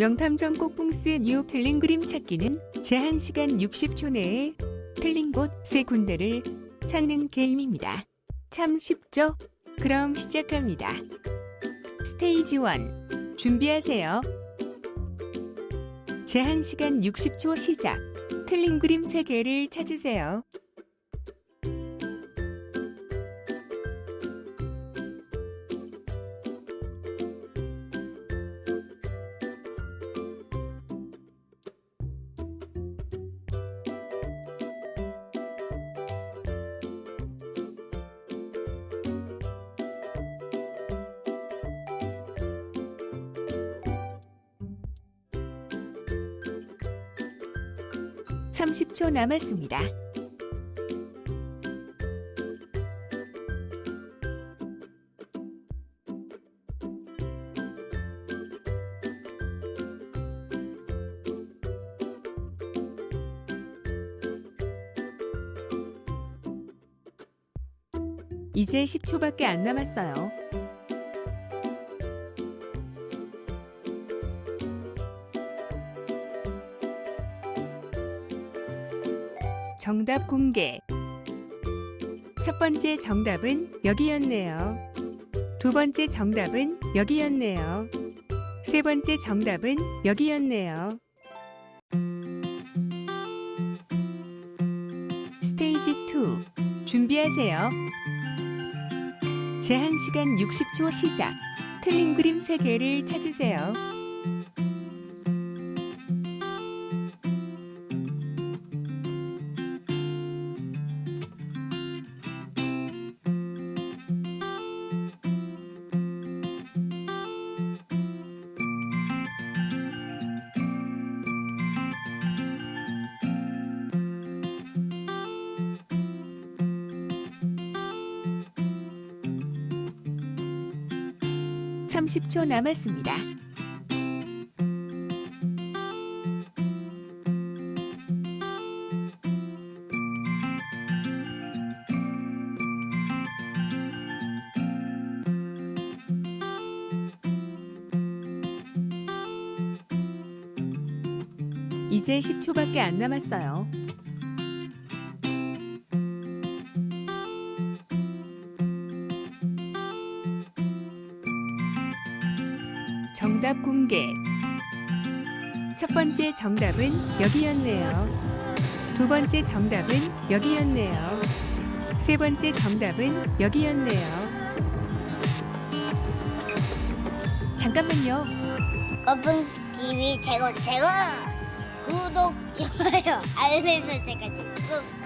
명탐정 꼭봉스 뉴 틀린 그림 찾기는 제한 시간 60초 내에 틀린 곳 세 군데를 찾는 게임입니다. 참 쉽죠? 그럼 시작합니다. 스테이지 1 준비하세요. 제한 시간 60초 시작. 틀린 그림 3개를 찾으세요. 삼십 초 남았습니다. 이제 10초밖에 안 남았어요. 정답 공개. 첫 번째 정답은 여기였네요. 두 번째 정답은 여기였네요. 세 번째 정답은 여기였네요. 스테이지 2. 준비하세요. 제한 시간 60초 시작. 틀린 그림 3개를 찾으세요. 삼십 초 남았습니다. 이제 10초밖에 안 남았어요. 정답 공개. 첫 번째 정답은 여기였네요. 두 번째 정답은 여기였네요. 세 번째 정답은 여기였네요. 잠깐만요. 거품 TV 최고 최고 구독 좋아요 알림 설정까지 꾹꾹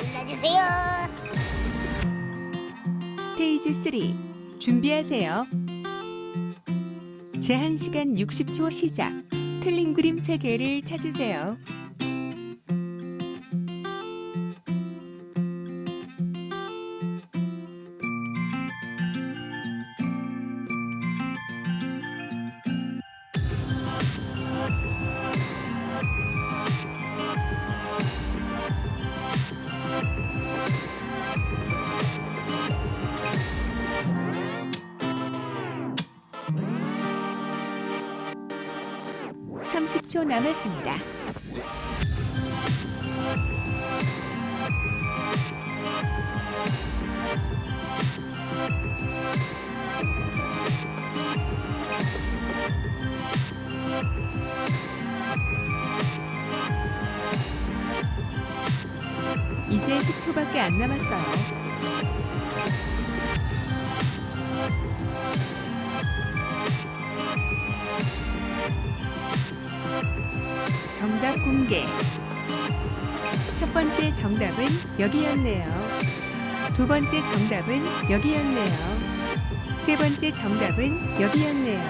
눌러주세요 스테이지 3 준비하세요. 제한 시간 60초 시작. 틀린 그림 3개를 찾으세요. 삼십 초 남았습니다. 이제 10초밖에 안 남았어요. 정답 공개. 첫 번째 정답은 여기였네요. 두 번째 정답은 여기였네요. 세 번째 정답은 여기였네요.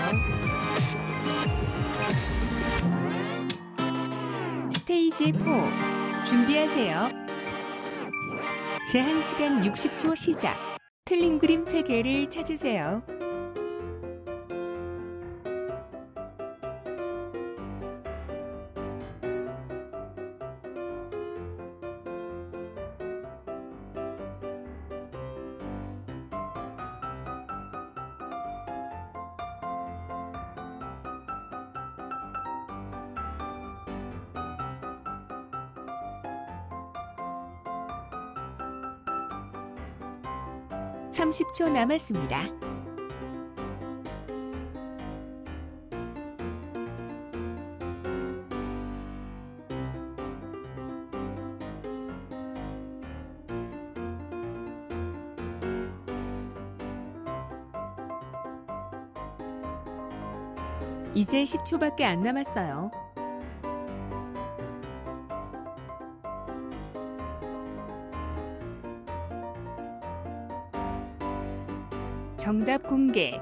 스테이지 4. 준비하세요. 제한 시간 60초 시작. 틀린 그림 3개를 찾으세요. 30초 남았습니다. 이제 10초밖에 안 남았어요. 정답 공개.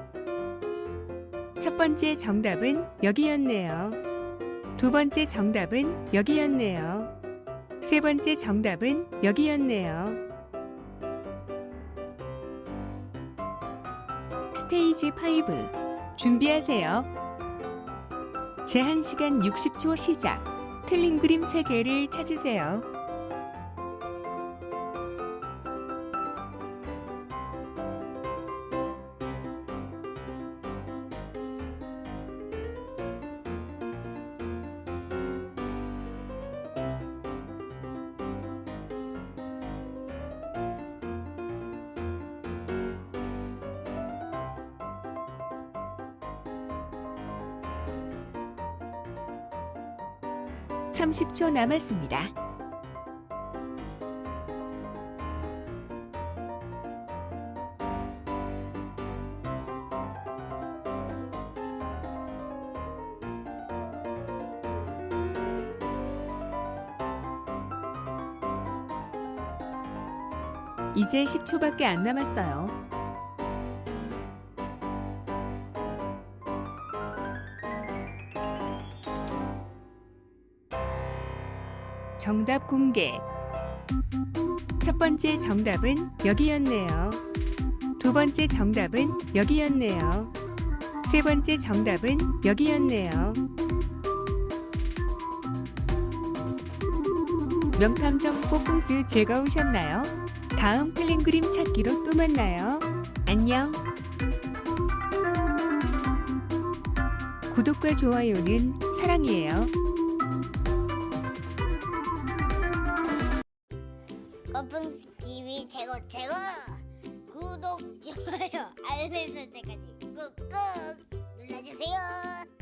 첫 번째 정답은 여기였네요. 두 번째 정답은 여기였네요. 세 번째 정답은 여기였네요. 스테이지 5. 준비하세요. 제한 시간 60초 시작. 틀린 그림 3개를 찾으세요. 삼십 초 남았습니다. 이제 10초밖에 안 남았어요. 정답 공개. 첫 번째 정답은 여기였네요. 두 번째 정답은 여기였네요. 세 번째 정답은 여기였네요. 명탐정 꼬꿍스 즐거우셨나요? 다음 틀린 그림 찾기로 또 만나요. 안녕. 구독과 좋아요는 사랑이에요. 최고 최고 구독 좋아요 알림 설정까지 꾹꾹 눌러주세요